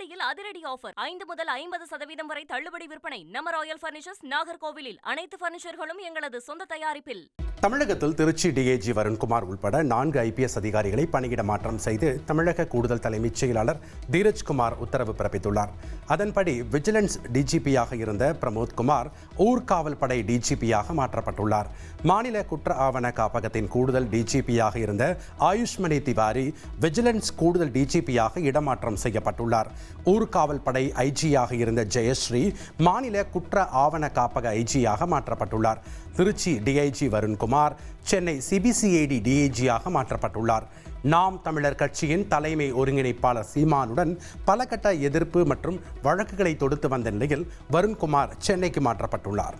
ஆடியில் அதிரடி ஆஃபர். ஐந்து முதல் ஐம்பது சதவீதம் வரை தள்ளுபடி விற்பனை. நம்ம ராயல் பர்னிச்சர்ஸ் நாகர்கோவிலில் அனைத்து பர்னிச்சர்களும் எங்களது சொந்த தயாரிப்பில். தமிழகத்தில் திருச்சி டிஏஜி வருண்குமார் உள்பட நான்கு ஐபிஎஸ் அதிகாரிகளை பணியிட மாற்றம் செய்து தமிழக கூடுதல் தலைமைச் செயலாளர் தீரஜ்குமார் உத்தரவு பிறப்பித்துள்ளார். அதன்படி விஜிலன்ஸ் டிஜிபியாக இருந்த பிரமோத்குமார் ஊர்காவல் படை டிஜிபியாக மாற்றப்பட்டுள்ளார். மாநில குற்ற ஆவண காப்பகத்தின் கூடுதல் டிஜிபியாக இருந்த ஆயுஷ்மணி திவாரி விஜிலன்ஸ் கூடுதல் டிஜிபியாக இடமாற்றம் செய்யப்பட்டுள்ளார். ஊர்காவல் படை ஐஜியாக இருந்த ஜெயஸ்ரீ மாநில குற்ற ஆவண காப்பக ஐஜியாக மாற்றப்பட்டுள்ளார். திருச்சி டிஐஜி வருண்குமார் சென்னை சிபிசிஐடி டிஐஜியாக மாற்றப்பட்டுள்ளார். நாம் தமிழர் கட்சியின் தலைமை ஒருங்கிணைப்பாளர் சீமானுடன் பல கட்ட எதிர்ப்பு மற்றும் வழக்குகளை தொடுத்து வந்த நிலையில் வருண்குமார் சென்னைக்கு மாற்றப்பட்டுள்ளார்.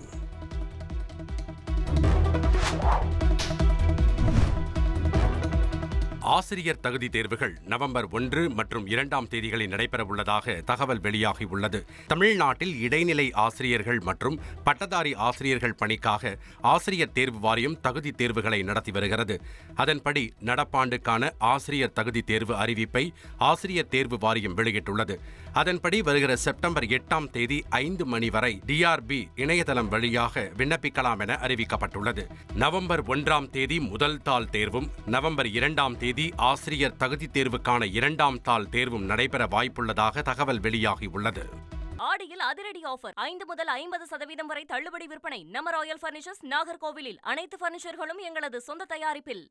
ஆசிரியர் தகுதி தேர்வுகள் நவம்பர் ஒன்று மற்றும் இரண்டாம் தேதிகளில் நடைபெறவுள்ளதாக தகவல் வெளியாகியுள்ளது. தமிழ்நாட்டில் இடைநிலை ஆசிரியர்கள் மற்றும் பட்டதாரி ஆசிரியர்கள் பணிக்காக ஆசிரியர் தேர்வு வாரியம் தகுதி தேர்வுகளை நடத்தி வருகிறது. அதன்படி நடப்பாண்டுக்கான ஆசிரியர் தகுதி தேர்வு அறிவிப்பை ஆசிரியர் தேர்வு வாரியம் வெளியிட்டுள்ளது. அதன்படி வருகிற செப்டம்பர் எட்டாம் தேதி ஐந்து மணி வரை டிஆர்பி இணையதளம் வழியாக விண்ணப்பிக்கலாம் என அறிவிக்கப்பட்டுள்ளது. நவம்பர் ஒன்றாம் தேதி முதல் தாள் தேர்வும் நவம்பர் இரண்டாம் தேதி ஆசிரியர் தகுதி தேர்வுக்கான இரண்டாம் தாள் தேர்வும் நடைபெற வாய்ப்புள்ளதாக தகவல் வெளியாகியுள்ளது. ஆடியில் அதிரடி ஆஃபர். ஐந்து முதல் ஐம்பது சதவீதம் வரை தள்ளுபடி விற்பனை. நம்ம ராயல் பர்னிச்சர்ஸ் நாகர்கோவிலில் அனைத்து பர்னிச்சர்களும் எங்களது சொந்த தயாரிப்பில்.